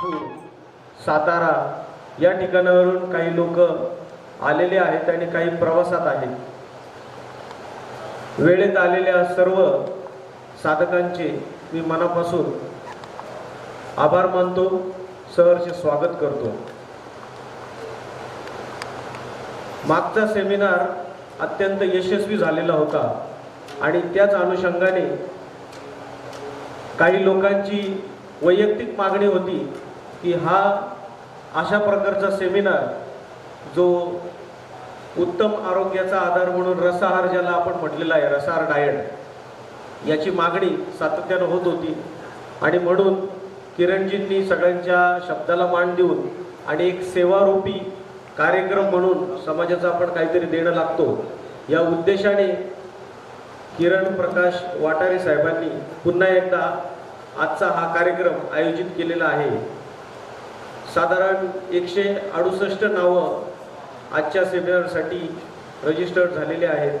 सातारा या ठिकाणावरून काही लोक आलेले आहेत आणि काही प्रवासात आहेत. वेळेत आलेल्या सर्व साधकांचे मी मनापासून आभार मानतो सहर्ष स्वागत करतो. मागचा सेमिनार अत्यंत यशस्वी झालेला होता आणि त्याच अनुषंगाने काही लोकांची वैयक्तिक मागणी होती. की हा अशा प्रकारचा सेमिनार जो उत्तम आरोग्याचा आधार म्हणून रसाहार ज्याला आपण म्हटलेला आहे रसाहार डायट याची मागणी सातत्यानं होत होती. आणि म्हणून किरणजींनी सगळ्यांच्या शब्दाला मान देऊन आणि एक सेवारूपी कार्यक्रम म्हणून समाजाचा आपण काहीतरी देणं लागतो या उद्देशाने किरण प्रकाश वाटारे साहेबांनी पुन्हा एकदा आजचा हा कार्यक्रम आयोजित केलेला आहे. साधारण एकशे अडुसष्ट नावं आजच्या सेमिनारसाठी रजिस्टर्ड झालेले आहेत.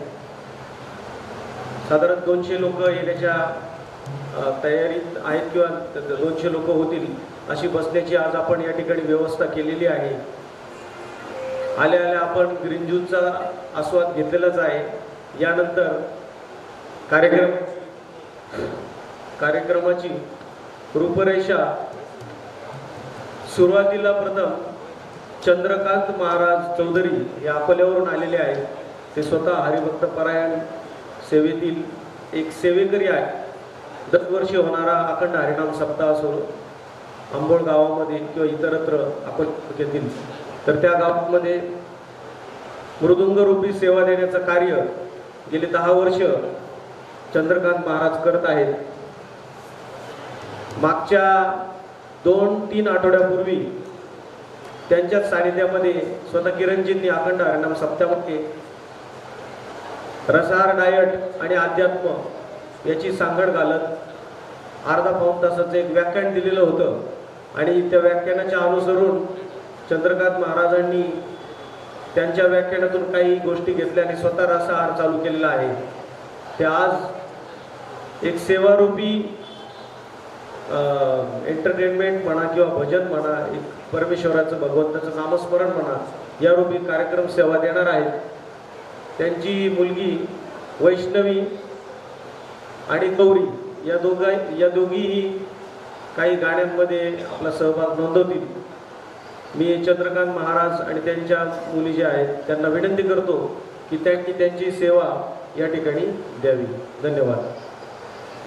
साधारण दोनशे लोक येण्याच्या तयारीत आहेत किंवा दोनशे लोक होतील अशी बसण्याची आज आपण या ठिकाणी व्यवस्था केलेली आहे. आल्या आल्या आपण ग्रीन ज्यूसचा आस्वाद घेतलेलाच आहे. यानंतर कार्यक्रम कार्यक्रमाची रूपरेषा सुरुवातीला प्रथम चंद्रकांत महाराज चौधरी हे अकोल्यावरून आलेले आहेत. ते स्वतः हरिभक्त परायण सेवेतील एक सेवेकरी आहे दरवर्षी होणारा अखंड हरिनाम सप्ताह असो आंबोळ गावामध्ये किंवा इतरत्र अकोल्यातील तर त्या गावामध्ये मृदुंगरूपी सेवा देण्याचं कार्य गेले दहा वर्ष चंद्रकांत महाराज करत आहेत. मागच्या दोन तीन आठवड्यापूर्वी त्यांच्याच सानिध्यामध्ये स्वतः किरणजींनी अखंड हरिणाम सप्त्यामध्ये रसाहार डायट आणि अध्यात्म याची सांगड घालत अर्धा पाऊण तासाचं एक व्याख्यान दिलेलं होतं. आणि त्या व्याख्यानाच्या अनुसरून चंद्रकांत महाराजांनी त्यांच्या व्याख्यानातून काही गोष्टी घेतल्या आणि स्वतः रसाहार चालू केलेला आहे. ते आज एक सेवारूपी एंटरटेनमेंट म्हणा किंवा भजन म्हणा एक परमेश्वराचं भगवंताचं नामस्मरण म्हणा या रूपी कार्यक्रम सेवा देणार आहेत. त्यांची मुलगी वैष्णवी आणि गौरी या दोघा या दोघीही काही गाण्यांमध्ये आपला सहभाग नोंदवतील. मी चंद्रकांत महाराज आणि त्यांच्या मुली ज्या आहेत त्यांना विनंती करतो की त्यांनी त्यांची सेवा या ठिकाणी द्यावी. धन्यवाद.